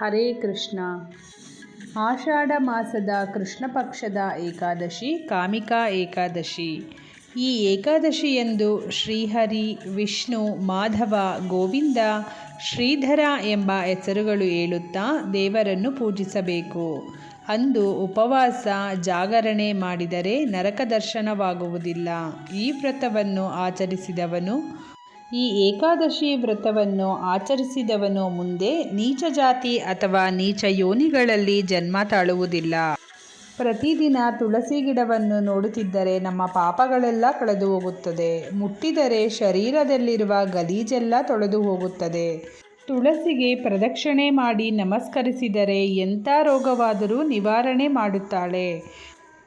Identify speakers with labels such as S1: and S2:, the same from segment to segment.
S1: ಹರೇ ಕೃಷ್ಣ. ಆಷಾಢ ಮಾಸದ ಕೃಷ್ಣ ಪಕ್ಷದ ಏಕಾದಶಿ, ಕಾಮಿಕಾ ಏಕಾದಶಿ. ಈ ಏಕಾದಶಿಯಂದು ಶ್ರೀಹರಿ, ವಿಷ್ಣು, ಮಾಧವ, ಗೋವಿಂದ, ಶ್ರೀಧರ ಎಂಬ ಹೆಸರುಗಳು ಹೇಳುತ್ತಾ ದೇವರನ್ನು ಪೂಜಿಸಬೇಕು. ಅಂದು ಉಪವಾಸ, ಜಾಗರಣೆ ಮಾಡಿದರೆ ನರಕ ದರ್ಶನವಾಗುವುದಿಲ್ಲ. ಈ ವ್ರತವನ್ನು ಆಚರಿಸಿದವನು ಈ ಏಕಾದಶಿ ವ್ರತವನ್ನು ಆಚರಿಸಿದವನು ಮುಂದೆ ನೀಚ ಜಾತಿ ಅಥವಾ ನೀಚ ಯೋನಿಗಳಲ್ಲಿ ಜನ್ಮ ತಾಳುವುದಿಲ್ಲ. ಪ್ರತಿದಿನ ತುಳಸಿ ಗಿಡವನ್ನು ನೋಡುತ್ತಿದ್ದರೆ ನಮ್ಮ ಪಾಪಗಳೆಲ್ಲ ಕಳೆದು ಹೋಗುತ್ತದೆ. ಮುಟ್ಟಿದರೆ ಶರೀರದಲ್ಲಿರುವ ಗಲೀಜೆಲ್ಲ ತೊಳೆದು ಹೋಗುತ್ತದೆ. ತುಳಸಿಗೆ ಪ್ರದಕ್ಷಿಣೆ ಮಾಡಿ ನಮಸ್ಕರಿಸಿದರೆ ಎಂಥ ರೋಗವಾದರೂ ನಿವಾರಣೆ ಮಾಡುತ್ತಾಳೆ.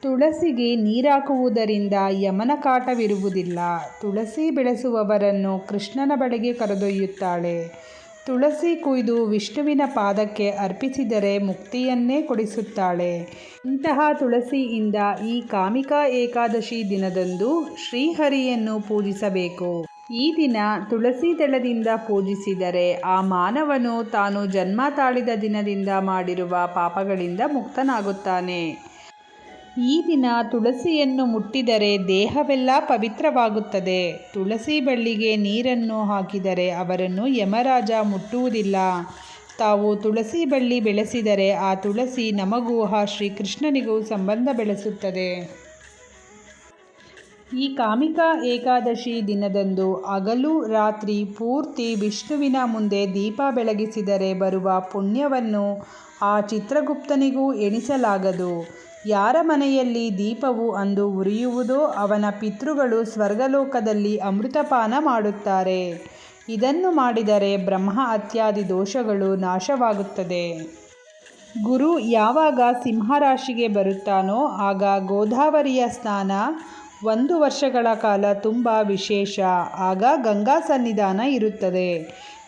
S1: ತುಳಸಿಗೆ ನೀರಾಕುವುದರಿಂದ ಯಮನ ಕಾಟವಿರುವುದಿಲ್ಲ. ತುಳಸಿ ಬೆಳೆಸುವವರನ್ನು ಕೃಷ್ಣನ ಬಳಿಗೆ ಕರೆದೊಯ್ಯುತ್ತಾಳೆ. ತುಳಸಿ ಕುಯ್ದು ವಿಷ್ಣುವಿನ ಪಾದಕ್ಕೆ ಅರ್ಪಿಸಿದರೆ ಮುಕ್ತಿಯನ್ನೇ ಕೊಡಿಸುತ್ತಾಳೆ. ಇಂತಹ ತುಳಸಿಯಿಂದ ಈ ಕಾಮಿಕಾ ಏಕಾದಶಿ ದಿನದಂದು ಶ್ರೀಹರಿಯನ್ನು ಪೂಜಿಸಬೇಕು. ಈ ದಿನ ತುಳಸಿ ದಳದಿಂದ ಪೂಜಿಸಿದರೆ ಆ ಮಾನವನು ತಾನು ಜನ್ಮ ತಾಳಿದ ದಿನದಿಂದ ಮಾಡಿರುವ ಪಾಪಗಳಿಂದ ಮುಕ್ತನಾಗುತ್ತಾನೆ. ಈ ದಿನ ತುಳಸಿಯನ್ನು ಮುಟ್ಟಿದರೆ ದೇಹವೆಲ್ಲ ಪವಿತ್ರವಾಗುತ್ತದೆ. ತುಳಸಿ ಬಳ್ಳಿಗೆ ನೀರನ್ನು ಹಾಕಿದರೆ ಅವರನ್ನು ಯಮರಾಜ ಮುಟ್ಟುವುದಿಲ್ಲ. ತಾವು ತುಳಸಿ ಬಳ್ಳಿ ಬೆಳೆಸಿದರೆ ಆ ತುಳಸಿ ನಮಗೂ ಆ ಶ್ರೀಕೃಷ್ಣನಿಗೂ ಸಂಬಂಧ ಬೆಳೆಸುತ್ತದೆ. ಈ ಕಾಮಿಕಾ ಏಕಾದಶಿ ದಿನದಂದು ಹಗಲು ರಾತ್ರಿ ಪೂರ್ತಿ ವಿಷ್ಣುವಿನ ಮುಂದೆ ದೀಪ ಬೆಳಗಿಸಿದರೆ ಬರುವ ಪುಣ್ಯವನ್ನು ಆ ಚಿತ್ರಗುಪ್ತನಿಗೂ ಎಣಿಸಲಾಗದು. ಯಾರ ಮನೆಯಲ್ಲಿ ದೀಪವು ಅಂದು ಉರಿಯುವುದೋ ಅವನ ಪಿತೃಗಳು ಸ್ವರ್ಗಲೋಕದಲ್ಲಿ ಅಮೃತಪಾನ ಮಾಡುತ್ತಾರೆ. ಇದನ್ನು ಮಾಡಿದರೆ ಬ್ರಹ್ಮ ಅತ್ಯಾದಿ ದೋಷಗಳು ನಾಶವಾಗುತ್ತದೆ. ಗುರು ಯಾವಾಗ ಸಿಂಹರಾಶಿಗೆ ಬರುತ್ತಾನೋ ಆಗ ಗೋದಾವರಿಯ ಸ್ನಾನ ಒಂದು ವರ್ಷಗಳ ಕಾಲ ತುಂಬ ವಿಶೇಷ. ಆಗ ಗಂಗಾ ಸನ್ನಿಧಾನ ಇರುತ್ತದೆ.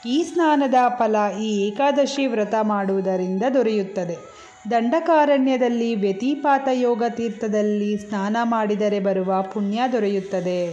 S1: ಈ ಸ್ನಾನದ ಫಲ ಈ ಏಕಾದಶಿ ವ್ರತ ಮಾಡುವುದರಿಂದ ದೊರೆಯುತ್ತದೆ. ದಂಡಕಾರಣ್ಯದಲ್ಲಿ ವ್ಯತಿಪಾತ ಯೋಗ ತೀರ್ಥದಲ್ಲಿ ಸ್ನಾನ ಮಾಡಿದರೆ ಬರುವ ಪುಣ್ಯ ದೊರೆಯುತ್ತದೆ.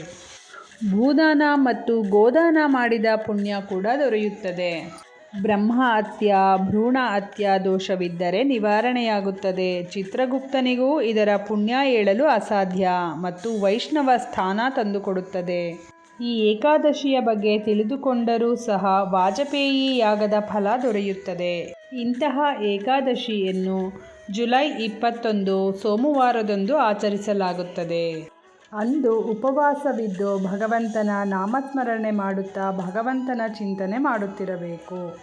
S1: ಭೂದಾನ ಮತ್ತು ಗೋದಾನ ಮಾಡಿದ ಪುಣ್ಯ ಕೂಡ ದೊರೆಯುತ್ತದೆ. ಬ್ರಹ್ಮ ಹತ್ಯ ಭ್ರೂಣ ಹತ್ಯ ದೋಷವಿದ್ದರೆ ನಿವಾರಣೆಯಾಗುತ್ತದೆ. ಚಿತ್ರಗುಪ್ತನಿಗೂ ಇದರ ಪುಣ್ಯ ಹೇಳಲು ಅಸಾಧ್ಯ ಮತ್ತು ವೈಷ್ಣವ ಸ್ಥಾನ ತಂದುಕೊಡುತ್ತದೆ. ಈ ಏಕಾದಶಿಯ ಬಗ್ಗೆ ತಿಳಿದುಕೊಂಡರೂ ಸಹ ವಾಜಪೇಯಿ ಯಾಗದ ಫಲ ದೊರೆಯುತ್ತದೆ. ಇಂತಹ ಏಕಾದಶಿಯನ್ನು ಜುಲೈ ಇಪ್ಪತ್ತೊಂದು ಸೋಮವಾರದಂದು ಆಚರಿಸಲಾಗುತ್ತದೆ. ಅಂದು ಉಪವಾಸವಿದ್ದು ಭಗವಂತನ ನಾಮಸ್ಮರಣೆ ಮಾಡುತ್ತಾ ಭಗವಂತನ ಚಿಂತನೆ ಮಾಡುತ್ತಿರಬೇಕು.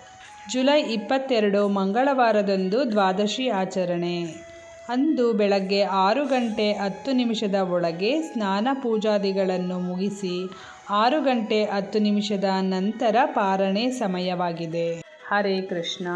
S1: ಜುಲೈ ಇಪ್ಪತ್ತೆರಡು ಮಂಗಳವಾರದಂದು ದ್ವಾದಶಿ ಆಚರಣೆ. ಅಂದು ಬೆಳಗ್ಗೆ ಆರು ಗಂಟೆ ಹತ್ತು ನಿಮಿಷದ ಒಳಗೆ ಸ್ನಾನ ಪೂಜಾದಿಗಳನ್ನು ಮುಗಿಸಿ ಆರು ಗಂಟೆ ಹತ್ತು ನಿಮಿಷದ ನಂತರ ಪಾರಣೆ ಸಮಯವಾಗಿದೆ. ಹರೇ ಕೃಷ್ಣ.